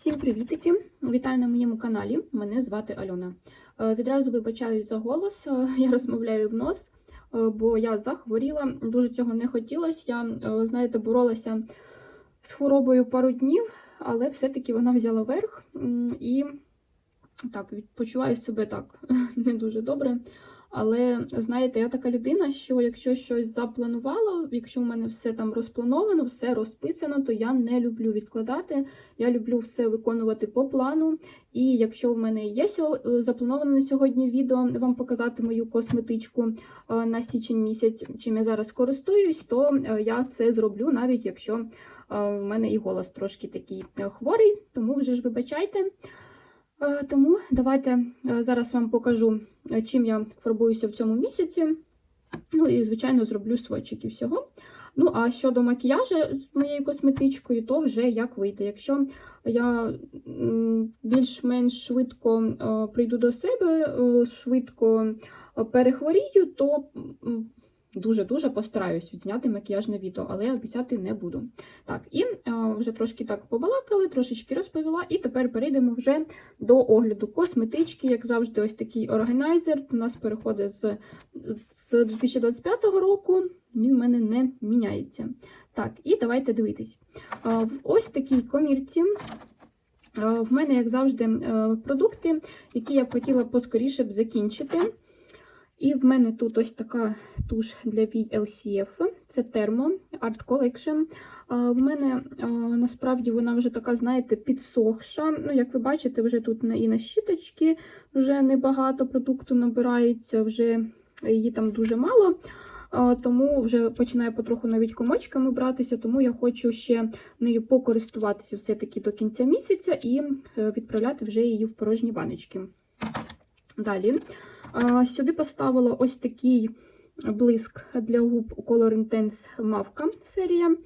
Всім привітики! Вітаю на моєму каналі. Мене звати Альона. Е, Відразу вибачаюсь за голос, е, я розмовляю в нос, е, бо я захворіла, дуже цього не хотілося. Я, знаєте, боролася з хворобою пару днів, але все-таки вона взяла верх і так, почуваю себе так не дуже добре. Але знаєте, я така людина, що якщо щось запланувала, якщо в мене все там розплановано, все розписано, то я не люблю відкладати. Я люблю все виконувати по плану. І якщо в мене є е, заплановане на сьогодні відео вам показати мою косметичку е, на січень місяць, чим я зараз користуюсь, то е, я це зроблю, навіть якщо в мене і голос трошки такий хворий, тому вже ж вибачайте. Е, Тому давайте е, зараз вам покажу, е, чим я фарбуюся в цьому місяці. Ну і, звичайно, зроблю сводчики всього. Ну, а щодо макіяжу з моєю косметичкою, то вже як вийде. Якщо я більш-менш швидко прийду до себе, швидко перехворію, то дуже-дуже постараюсь відзняти макіяжне відео, але я обіцяти не буду. Так, і е, вже трошки так побалакали, трошечки розповіла, і тепер перейдемо вже до огляду косметички. Як завжди, ось такий органайзер. У нас переходить з, з 2025 року, він в мене не міняється. Так, і давайте дивитись. В ось такій комірці. В мене, як завжди, е, продукти, які я б хотіла поскоріше б закінчити. І в мене тут ось така туш для вій LCF. Це Thermo Art Collection. В мене насправді вона вже така, знаєте, підсохша. Ну, як ви бачите, вже тут і на щіточки вже небагато продукту набирається, вже її там дуже мало. Тому вже починає потроху навіть комочками братися, тому я хочу ще нею покористуватися все-таки до кінця місяця і е, відправляти вже її в порожні баночки. Далі сюди поставила ось такий блиск для губ Color Intense Мавка серія.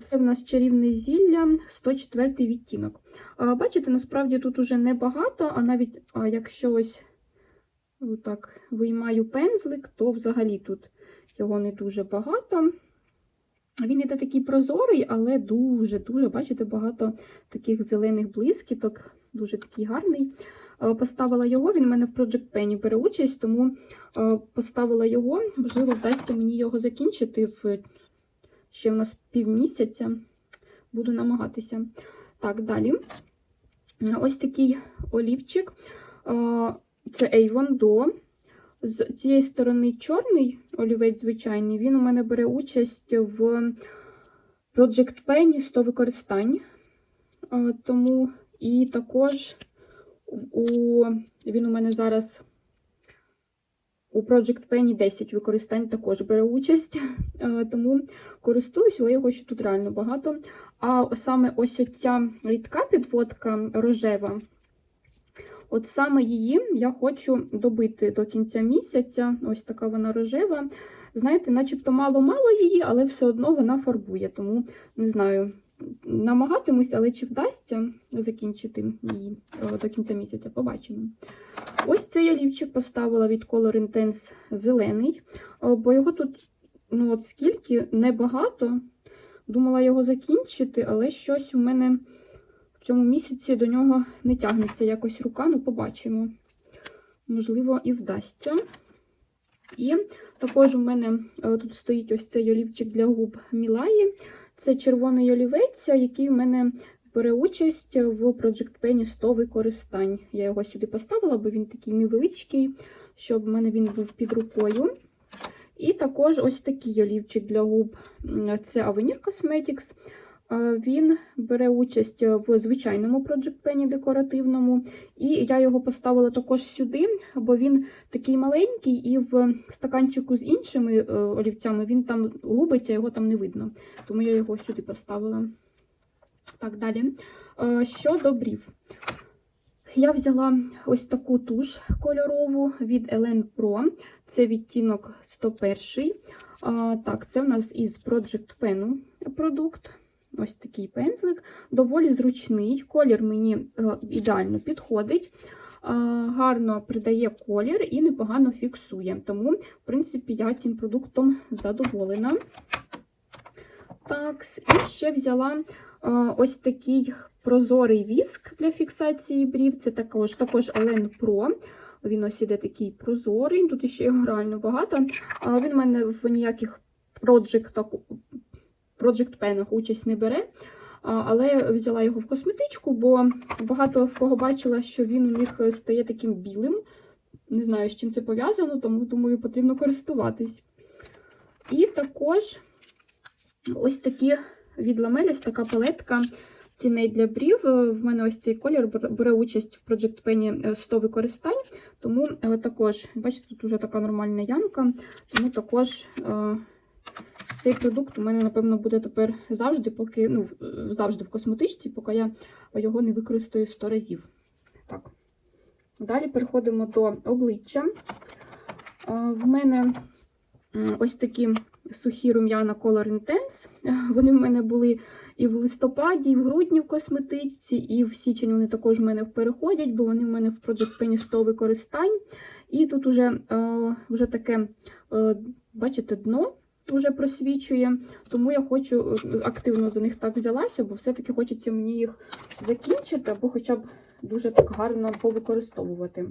Це в нас чарівне зілля 104 відтінок. Бачите, насправді тут уже небагато, а навіть якщо ось так виймаю пензлик, то взагалі тут його не дуже багато. Він іде такий прозорий, але дуже-дуже, бачите, багато таких зелених блискіток, дуже такий гарний. Е, Поставила його, він у мене в Project Penny бере участь, тому е, поставила його. Можливо, вдасться мені його закінчити в ще в нас півмісяця. Буду намагатися. Так, далі. Ось такий олівчик. Е, Це Avon Do. З цієї сторони чорний олівець звичайний, він у мене бере участь в Project Penny 100 використань. Тому і також у, він у мене зараз у Project Penny 10 використань також бере участь, Е, тому користуюсь, але його ще тут реально багато. А саме ось оця рідка підводка рожева, От саме її я хочу добити до кінця місяця. Ось така вона рожева. Знаєте, начебто мало-мало її, але все одно вона фарбує. Тому не знаю, намагатимусь, але чи вдасться закінчити її е, до кінця місяця, побачимо. Ось цей олівчик поставила від Color Intense зелений, е, бо його тут ну от скільки небагато. Думала його закінчити, але щось у мене в цьому місяці до нього не тягнеться якось рука, ну побачимо. Можливо, і вдасться. І також у мене е, тут стоїть ось цей олівчик для губ Мілаї. Це червоний олівець, який в мене бере участь в Project Penny 100 використань. Я його сюди поставила, бо він такий невеличкий, щоб в мене він був під рукою. І також ось такий олівчик для губ. Це Avenir Cosmetics. Е, Він бере участь в звичайному Project Penny декоративному, і я його поставила також сюди, бо він такий маленький, і в стаканчику з іншими е, олівцями він там губиться, його там не видно. Тому я його сюди поставила. Так, далі. Е, Щодо брів. Я взяла ось таку туш кольорову від Elen Pro. Це відтінок 101. Так, це в нас із Project Pen продукт. Ось такий пензлик. Доволі зручний. Колір мені е, ідеально підходить. А, гарно придає колір і непогано фіксує. Тому, в принципі, я цим продуктом задоволена. Так, і ще взяла е, ось такий прозорий віск для фіксації брів. Це також, також Elen Pro. Він ось іде такий прозорий, тут ще його реально багато. Він в мене в ніяких так, Project Pen участь не бере. Але я взяла його в косметичку, бо багато в кого бачила, що він у них стає таким білим. Не знаю, з чим це пов'язано, тому думаю, потрібно користуватись. І також ось такі від Ламель, ось така палетка ціней для брів. Е, В мене ось цей колір бере участь в Project Pen 100 використань, тому е, також, бачите, тут вже така нормальна ямка, тому також е, цей продукт у мене, напевно, буде тепер завжди, поки, ну, завжди в косметичці, поки я його не використаю 100 разів. Так. Далі переходимо до обличчя. В мене ось такі сухі рум'яна Color Intense. Вони в мене були і в листопаді, і в грудні в косметичці, і в січень вони також в мене переходять, бо вони в мене в Project Penny 100 використань. І тут уже, е, вже таке, бачите, дно вже просвічує. Тому я хочу е, активно за них так взялася, бо все-таки хочеться мені їх закінчити, або хоча б дуже так гарно повикористовувати.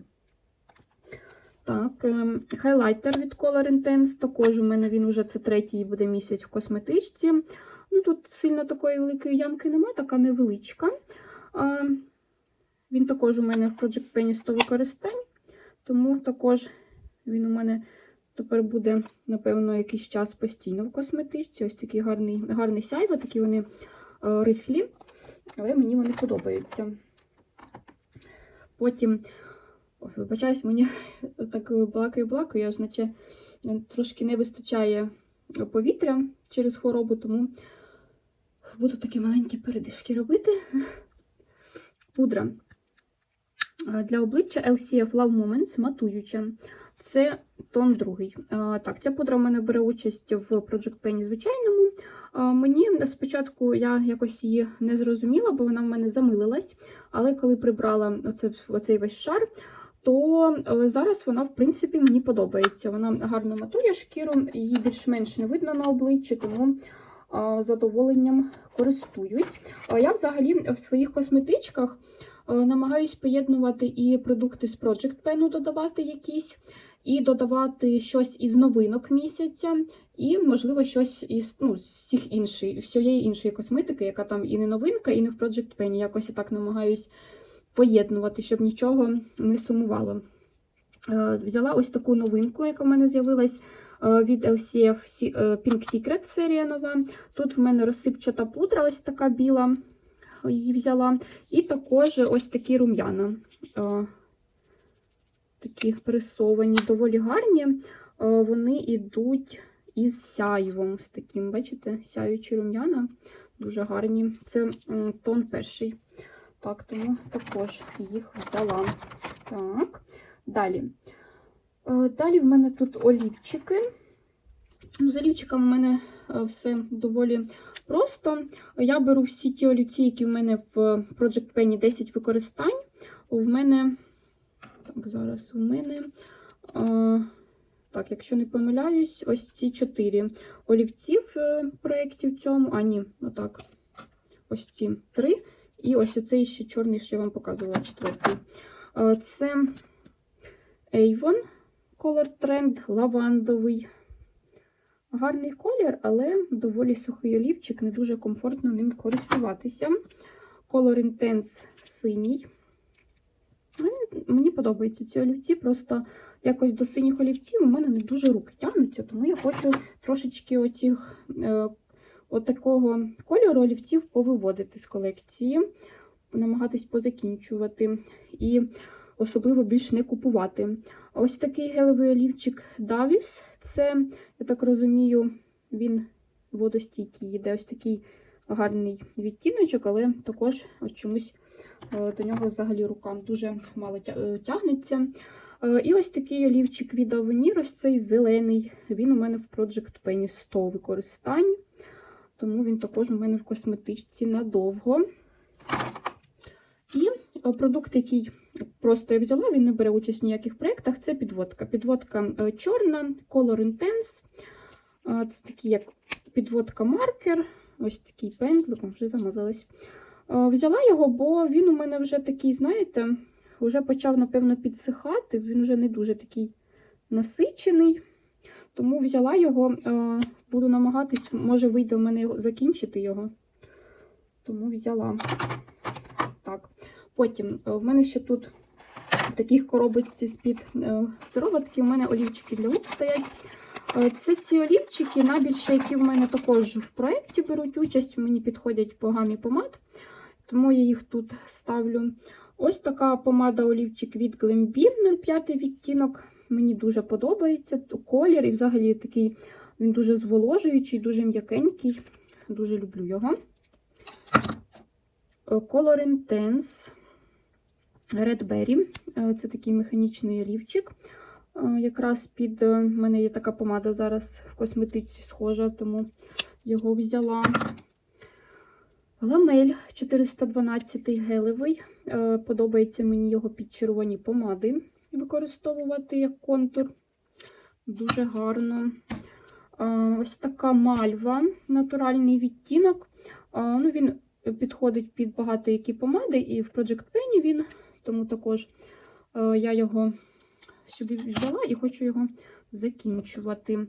Так, ем, хайлайтер від Color Intense. Також у мене він вже це третій буде місяць в косметичці. Ну, Тут сильно такої великої ямки немає, така невеличка. А, Він також у мене в Project Penny 100 використань, тому також він у мене тепер буде, напевно, якийсь час постійно в косметичці. Ось такий гарний, гарний сяйво, такі вони е, рихлі, але мені вони подобаються. Потім, ой, вибачаюсь, мені так балакаю-балакаю, я ж трошки не вистачає повітря через хворобу, тому буду такі маленькі передишки робити. Пудра Е, для обличчя LCF Love Moments матуюча. Це тон другий. Так, ця пудра в мене бере участь в Project Penny звичайному. Мені спочатку я якось її не зрозуміла, бо вона в мене замилилась. Але коли прибрала оце, оцей весь шар, то е, зараз вона, в принципі, мені подобається. Вона гарно матує шкіру, її більш-менш не видно на обличчі, тому задоволенням користуюсь. Я взагалі в своїх косметичках намагаюсь поєднувати і продукти з Project Pen додавати якісь, і додавати щось із новинок місяця, і, можливо, щось із ну, всіх іншої, всієї іншої косметики, яка там і не новинка, і не в Project Pen. Якось я так намагаюсь поєднувати, щоб нічого не сумувало. Е, Взяла ось таку новинку, яка в мене з'явилась е, від LCF е, Pink Secret серія нова. Тут в мене розсипчата пудра, ось така біла, її взяла. І також ось такі рум'яна. Е, Такі пресовані, доволі гарні. Е, Вони йдуть із сяйвом. З таким, бачите, сяючі рум'яна. Дуже гарні. Це тон перший. Так, тому також їх взяла. Так, далі. Е, Далі в мене тут олівчики. Ну, З олівчиками в мене е, все доволі просто. Я беру всі ті олівці, які в мене в Project Penny 10 використань. У мене, так, зараз у мене, е, так, якщо не помиляюсь, ось ці 4 олівці в е, проєкті в цьому. А, ні, отак. Ось ці 3. І ось оцей ще чорний, що я вам показувала, четвертий. Е, Це Avon Color Trend лавандовий. Гарний колір, але доволі сухий олівчик, не дуже комфортно ним користуватися. Color Intense синій. Ну, Мені подобаються ці олівці, просто якось до синіх олівців у мене не дуже руки тягнуться, тому я хочу трошечки оцих, е, от кольору олівців повиводити з колекції, намагатись позакінчувати. І особливо більш не купувати. Ось такий гелевий олівчик Davis. Це, я так розумію, він водостійкий. Йде ось такий гарний відтіночок, але також от чомусь е, до нього взагалі рука дуже мало е, тягнеться. Е, І ось такий олівчик від Avenir, ось цей зелений. Він у мене в Project Penny 100 використань, тому він також у мене в косметичці надовго. І продукт, який просто я взяла, він не бере участь в ніяких проєктах. Це підводка. Підводка е, чорна, Color Intense. Е, Це такий як підводка маркер. Ось такий пензлик, вже замазалась. Взяла його, бо він у мене вже такий, знаєте, вже почав, напевно, підсихати. Він вже не дуже такий насичений. Тому взяла його, е, буду намагатись, може вийде в мене закінчити його. Тому взяла. Так. Потім е, в мене ще тут таких коробочці з-під е, сироватки, у мене олівчики для губ стоять. Е, Це ці олівчики, найбільше, які в мене також в проєкті беруть участь, мені підходять по гамі помад, тому я їх тут ставлю. Ось така помада олівчик від Glambi 05 відтінок. Мені дуже подобається колір, і взагалі такий він дуже зволожуючий, дуже м'якенький. Дуже люблю його. Е, Color Intense Red Berry. Е, Це такий механічний олівчик. Е, Якраз під е, в мене є така помада зараз в косметичці схожа, тому його взяла. Ламель 412 гелевий. Е, Подобається мені його під червоні помади використовувати як контур. Дуже гарно. Е, Ось така мальва, натуральний відтінок. Е, Ну, Він підходить під багато які помади, і в Project Penny він, тому також е, я його сюди взяла і хочу його закінчувати.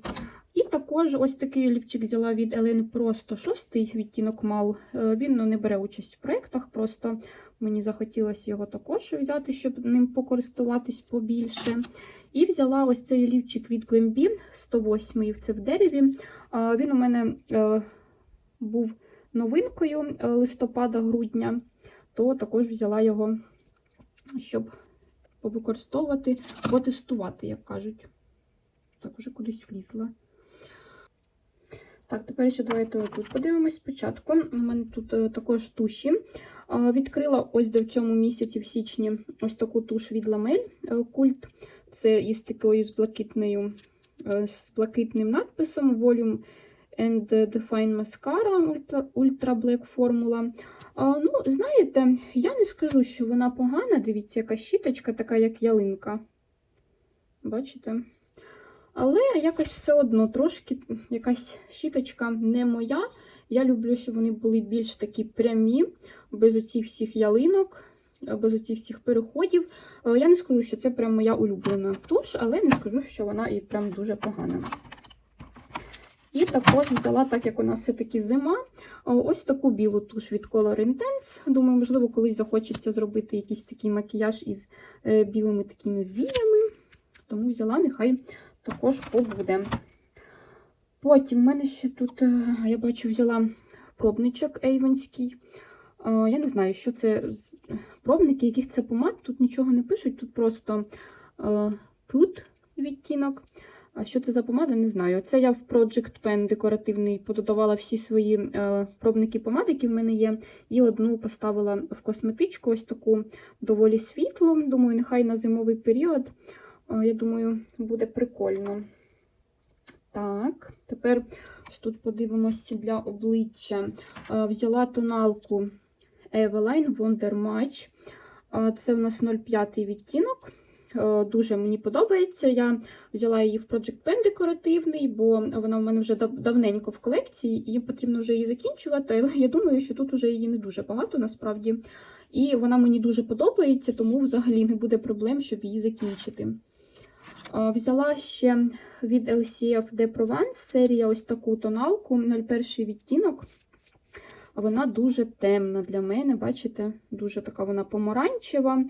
І також ось такий олівчик взяла від Елен просто шостий відтінок мав. Е, Він ну, не бере участь в проєктах, просто мені захотілося його також взяти, щоб ним покористуватись побільше. І взяла ось цей олівчик від Glambi 108 це в дереві. Він у мене е, був новинкою листопада-грудня, то також взяла його, щоб повикористовувати, потестувати, як кажуть. Так, уже кудись влізла. Так, тепер ще давайте тут подивимось спочатку. У мене тут е, також туші. Відкрила ось до в цьому місяці, в січні, ось таку туш від Ламель Культ. Це із такою з блакитною, е, з блакитним надписом Volume and Define Mascara Ultra, Black Formula. А, ну, знаєте, я не скажу, що вона погана. Дивіться, яка щіточка, така як ялинка. Бачите? Але якось все одно трошки якась щіточка не моя. Я люблю, щоб вони були більш такі прямі, без оцих всіх ялинок, без оцих всіх переходів. Е, Я не скажу, що це прям моя улюблена туш, але не скажу, що вона і прям дуже погана. І також взяла, так як у нас все-таки зима, ось таку білу туш від Color Intense. Думаю, можливо, колись захочеться зробити якийсь такий макіяж із е, білими такими віями. Тому взяла, нехай також побуде. Потім в мене ще тут, е, я бачу, взяла пробничок ейвонський. Е, Я не знаю, що це пробники, яких це помад. Тут нічого не пишуть, тут просто пут відтінок. А що це за помада, не знаю. Це я в Project Pen декоративний пододавала всі свої е, пробники помад, які в мене є, і одну поставила в косметичку, ось таку доволі світлу. Думаю, нехай на зимовий період. Е, Я думаю, буде прикольно. Так, тепер ось тут подивимося для обличчя. Е, Взяла тоналку Eveline Wonder Match. Е, Це у нас 0,5 відтінок. Е, Дуже мені подобається. Я взяла її в Project Pen декоративний, бо вона в мене вже давненько в колекції, і потрібно вже її закінчувати. Але я думаю, що тут вже її не дуже багато насправді. І вона мені дуже подобається, тому взагалі не буде проблем, щоб її закінчити. Е, Взяла ще від LCF de Provence серія ось таку тоналку 01 відтінок. Вона дуже темна для мене, бачите, дуже така вона помаранчева,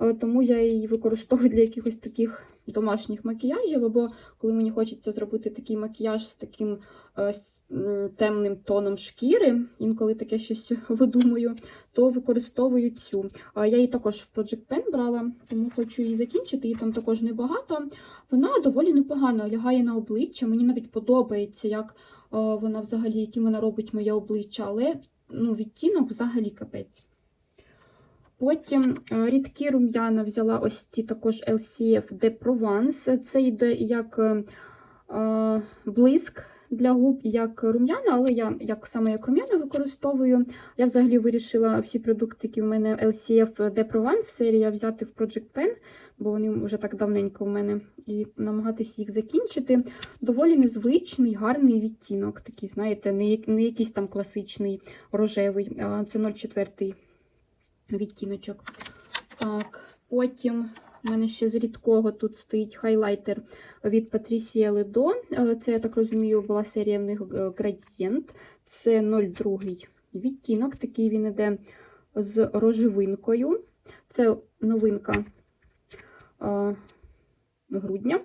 е, тому я її використовую для якихось таких домашніх макіяжів, або коли мені хочеться зробити такий макіяж з таким е, темним тоном шкіри, інколи таке щось видумую, то використовую цю. Я її також в Project Pen брала, тому хочу її закінчити, її там також небагато. Вона доволі непогано лягає на обличчя. Мені навіть подобається, як вона взагалі, яким вона робить моє обличчя, але ну, відтінок взагалі капець. Потім е, рідкі рум'яна взяла ось ці також LCF de Provence. Це йде як е, е, блиск для губ як рум'яна, але я як саме як рум'яна використовую. Я взагалі вирішила всі продукти, які в мене LCF De Provence серія взяти в Project Pen, бо вони вже так давненько в мене, і намагатися їх закінчити. Доволі незвичний, гарний відтінок. Такий, знаєте, не, не якийсь там класичний рожевий. а Це 0,4 відтіночок. Так, потім. У мене ще з рідкого тут стоїть хайлайтер від Patricia Ledo. Е, Це, я так розумію, була серія в них е, Gradient. Це 02 відтінок. Такий він іде з рожевинкою. Це новинка е, грудня.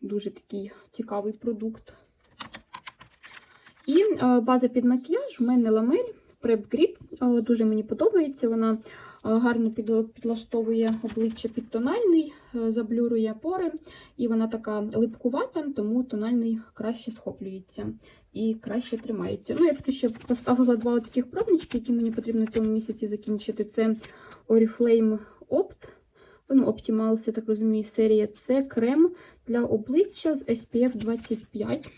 Дуже такий цікавий продукт. І база під макіяж в мене ламель Prep Grip. Дуже мені подобається. Вона е, гарно підлаштовує обличчя під тональний, е, заблюрує пори, і вона така липкувата, тому тональний краще схоплюється і краще тримається. Ну, я тут ще поставила два таких пробнички, які мені потрібно в цьому місяці закінчити. Це Oriflame Opt. Ну, Optimals, я так розумію, серія це крем для обличчя з SPF 25.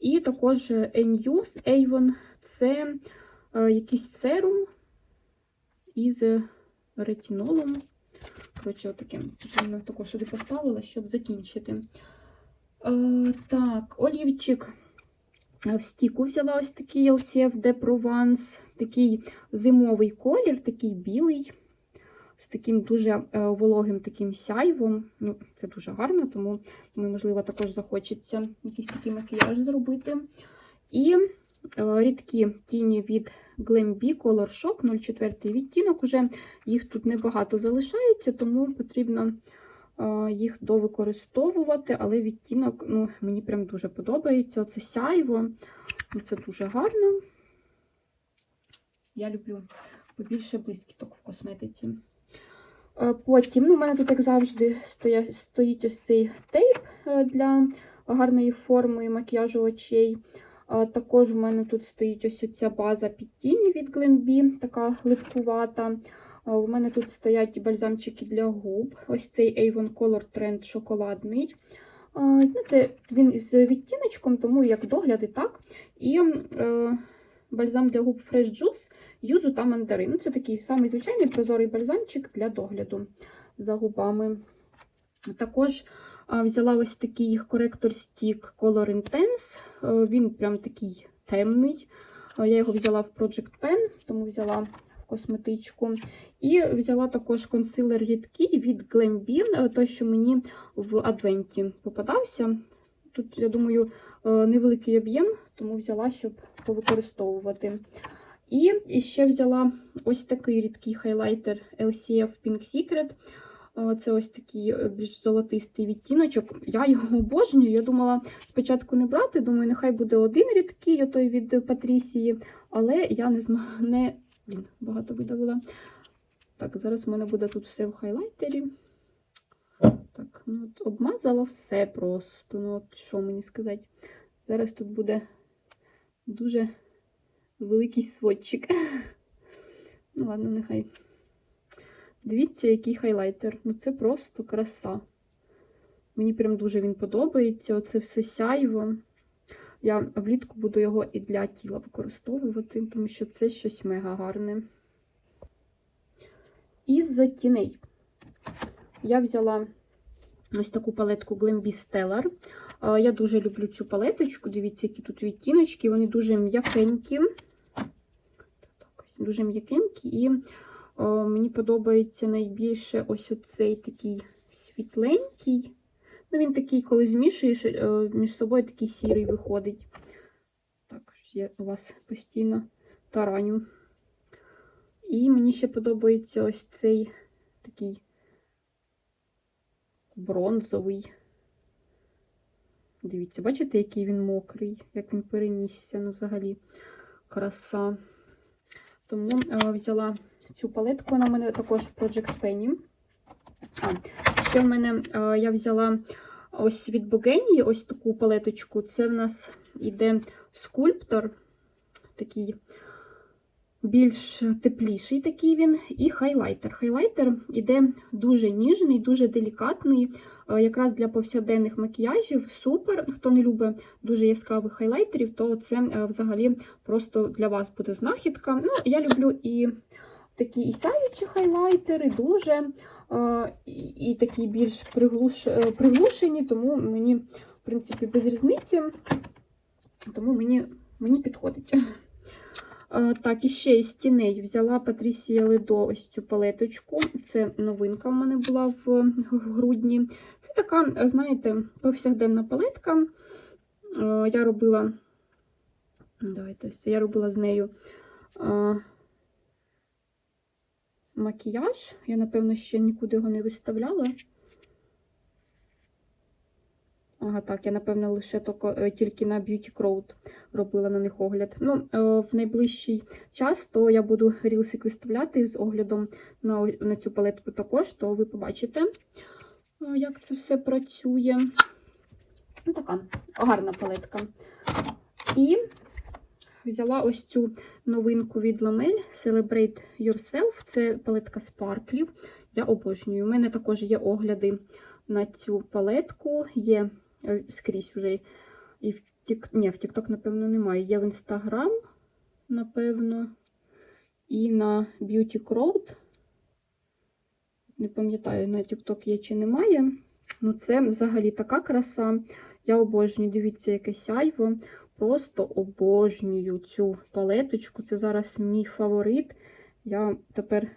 І також Enuse Avon це якийсь серум із ретинолом. Коротше, отаке. Потрібно також сюди поставила, щоб закінчити. Е, так, олівчик. Е, В стіку взяла ось такий LCF de Provence, такий зимовий колір, такий білий, з таким дуже е, вологим таким сяйвом. Ну, Це дуже гарно, тому можливо, також захочеться якийсь такий макіяж зробити. І е, рідкі тіні від Glambi Color Shock 04 відтінок. Уже їх тут небагато залишається, тому потрібно е, їх довикористовувати, але відтінок ну, мені прям дуже подобається. Оце сяйво, це дуже гарно. Я люблю побільше блискіток в косметиці. Е, Потім, ну, у мене тут, як завжди, стоїть ось цей тейп е, для гарної форми макіяжу очей. Також в мене тут стоїть ось ця база під тіні від Glambi, така липкувата. У мене тут стоять бальзамчики для губ. Ось цей Avon Color Trend шоколадний. Ну, це він із відтіночком, тому як догляд і так. І е, бальзам для губ Fresh Juice, юзу та мандарин. Ну, Це такий самий звичайний прозорий бальзамчик для догляду за губами. Також взяла ось такий коректор стік Color Intense. Е, Він прям такий темний. Е, Я його взяла в Project Pen, тому взяла косметичку. І взяла також консилер рідкий від Glambi, е, той, що мені в адвенті попадався. Тут, я думаю, невеликий об'єм, тому взяла, щоб повикористовувати. І ще взяла ось такий рідкий хайлайтер LCF Pink Secret. Е, Це ось такий е, більш золотистий відтіночок. Я його обожнюю. Я думала спочатку не брати, думаю, нехай буде один рідкий, той від Патрісії, але я не змогла. Не... Блін, багато видавила. Так, зараз в мене буде тут все в хайлайтері. Так, ну от обмазала все просто. Ну, от що мені сказати? Зараз тут буде дуже великий сводчик. Ну, ладно, нехай. Дивіться, який хайлайтер. Ну, це просто краса. Мені прям дуже він подобається. Оце все сяйво. Я влітку буду його і для тіла використовувати, тому що це щось мега гарне. Із тіней. Я взяла ось таку палетку Glambi Stellar. Я дуже люблю цю палеточку. Дивіться, які тут відтіночки, вони дуже м'якенькі. Дуже м'якенькі. І о, мені подобається найбільше ось оцей такий світленький. Ну, він такий, коли змішуєш, е, між собою такий сірий виходить. Так, я вас постійно тараню. І мені ще подобається ось цей такий бронзовий. Дивіться, бачите, який він мокрий, як він перенісся, ну, взагалі, краса. Тому е, взяла цю палетку, в мене також в Project Penny. А, ще в мене е, я взяла ось від Богенії ось таку палеточку. Це в нас іде скульптор, такий більш тепліший такий він, і хайлайтер. Хайлайтер іде дуже ніжний, дуже делікатний, е, якраз для повсякденних макіяжів. Супер. Хто не любить дуже яскравих хайлайтерів, то це е, взагалі просто для вас буде знахідка. Ну, я люблю і такі і сяючі хайлайтери, дуже і, такі більш приглуш, е, приглушені, тому мені, в принципі, без різниці, тому мені, мені підходить. Так, і ще із тіней взяла Патрісія Ледо ось цю палеточку. Це новинка в мене була в грудні. Це така, знаєте, повсякденна палетка. Я робила. Давайте я робила з нею макіяж. Я, напевно, ще нікуди його не виставляла. Ага, так, я, напевно, лише е, тільки на Beauty Crowd робила на них огляд. Ну, е, в найближчий час то я буду рілсик виставляти з оглядом на, на цю палетку також, то ви побачите, е, як це все працює. Така гарна палетка. І взяла ось цю новинку від Lamel Celebrate Yourself. Це палетка спарклів. Я обожнюю. У мене також є огляди на цю палетку. Є е, скрізь вже і в Тік... Ні, в TikTok, напевно, немає. Є в Instagram, напевно, і на Beauty Crowd. Не пам'ятаю, на TikTok є чи немає. Ну, це взагалі така краса. Я обожнюю, дивіться, яке сяйво. Просто обожнюю цю палеточку. Це зараз мій фаворит. Я тепер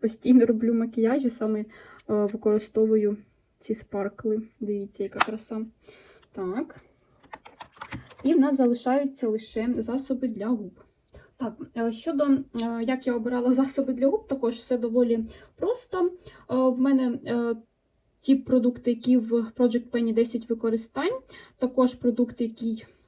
постійно роблю макіяжі, саме е, використовую ці спаркли. Дивіться, яка краса. Так. І в нас залишаються лише засоби для губ. Так, е, щодо е, як я обирала засоби для губ, також все доволі просто. В мене ті продукти, які в Project Penny 10 використань, також продукти, які е,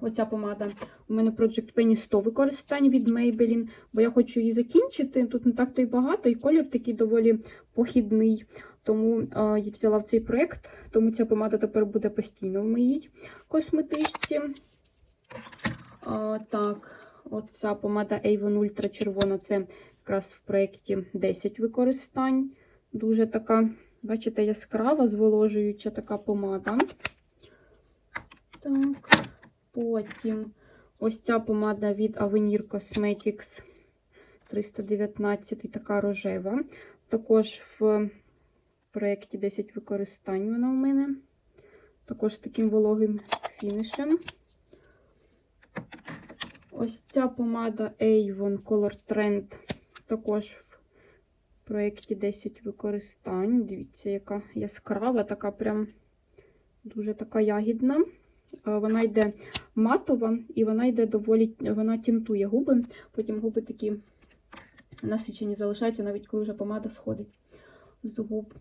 оця помада. У мене Project Penny 100 використань від Maybelline, бо я хочу її закінчити. Тут не так то й багато, і колір такий доволі похідний. Тому е, я взяла в цей проєкт, тому ця помада тепер буде постійно в моїй косметичці. Е, так, оця помада Avon Ultra червона це якраз в проєкті 10 використань. Дуже така, бачите, яскрава, зволожуюча така помада. Так, потім ось ця помада від Avenir Cosmetics 319, така рожева. Також в проєкті 10 використань вона у мене. Також з таким вологим фінішем. Ось ця помада Avon Color Trend також в проєкті 10 використань. Дивіться, яка яскрава, така прям дуже така ягідна. Е, Вона йде матова і вона йде доволі, вона тінтує губи. Потім губи такі насичені залишаються, навіть коли вже помада сходить з губ.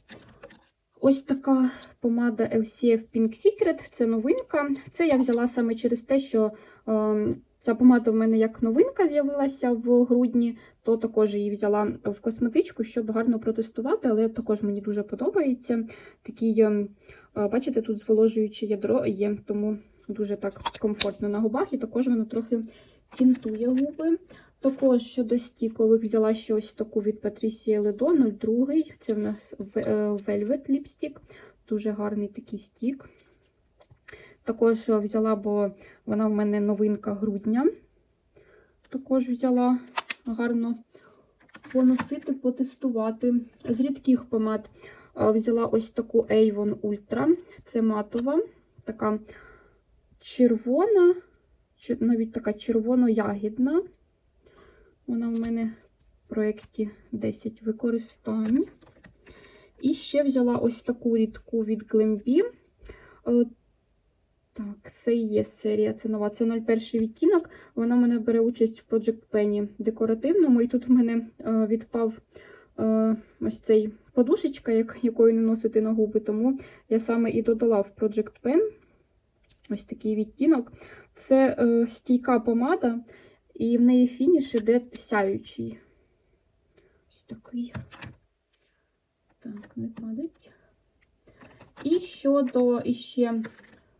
Ось така помада LCF Pink Secret, це новинка. Це я взяла саме через те, що е, ця помада в мене як новинка з'явилася в грудні, то також її взяла в косметичку, щоб гарно протестувати, але також мені дуже подобається. Такий, е, бачите, тут зволожуюче ядро є, тому дуже так комфортно на губах, і також воно трохи тінтує губи. Також щодо стікових взяла ще ось таку від Patricia Ledo 02. Це в нас е, Velvet ліпстик. Дуже гарний такий стік. Також взяла, бо вона в мене новинка грудня. Також взяла гарно поносити, потестувати. З рідких помад взяла ось таку Avon Ultra. Це матова, така червона, навіть така червоно-ягідна. Вона в мене в проєкті 10 використань. І ще взяла ось таку рідку від Glambi. Е, Так, це і є серія, це нова, це 01 відтінок. Вона в мене бере участь в Project Penny декоративному. І тут в мене е, відпав е, ось цей подушечка, як, якою не носити на губи. Тому я саме і додала в Project Pen ось такий відтінок. Це е, стійка помада. І в неї фініш іде сяючий. Ось такий. Так, не падать. І щодо іще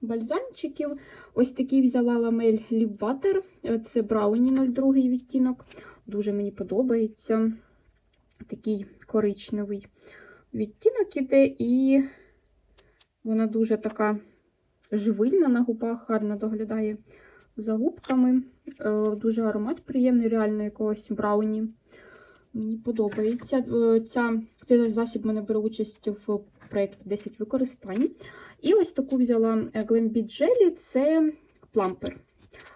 бальзамчиків. Ось такий взяла ламель Lip Butter. Це Brownie 02 відтінок. Дуже мені подобається. Такий коричневий відтінок іде, і вона дуже така живильна на губах, гарно доглядає за губками. Е, Дуже аромат приємний, реально якогось брауні. Мені подобається. Е, Ця, цей засіб мене бере участь в проєкті 10 використань. І ось таку взяла е, Glambeat Jelly, це плампер.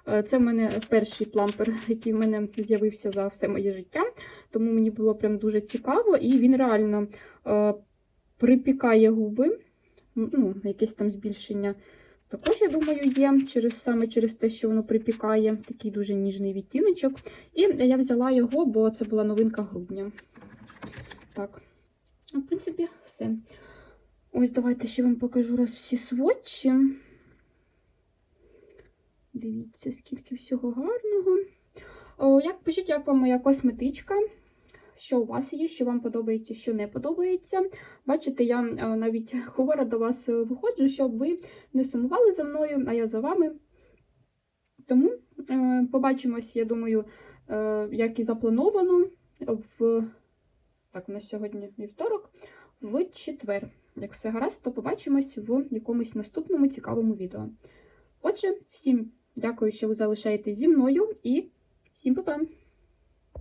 Е, Це в мене перший плампер, який в мене з'явився за все моє життя. Тому мені було прям дуже цікаво, і він реально е, припікає губи. Ну, якесь там збільшення. Також, я думаю, є через, саме через те, що воно припікає. Такий дуже ніжний відтіночок. І я взяла його, бо це була новинка грудня. Так, в принципі, все. Ось давайте ще вам покажу раз всі сводчі. Дивіться, скільки всього гарного. О, як пишіть, як вам моя косметичка? Що у вас є, що вам подобається, що не подобається. Бачите, я е, навіть ховора до вас е, виходжу, щоб ви не сумували за мною, а я за вами. Тому е, побачимось, я думаю, е, як і заплановано, в так, у нас сьогодні вівторок, в четвер. Як все гаразд, то побачимось в якомусь наступному цікавому відео. Отже, всім дякую, що ви залишаєтесь зі мною, і всім па-па!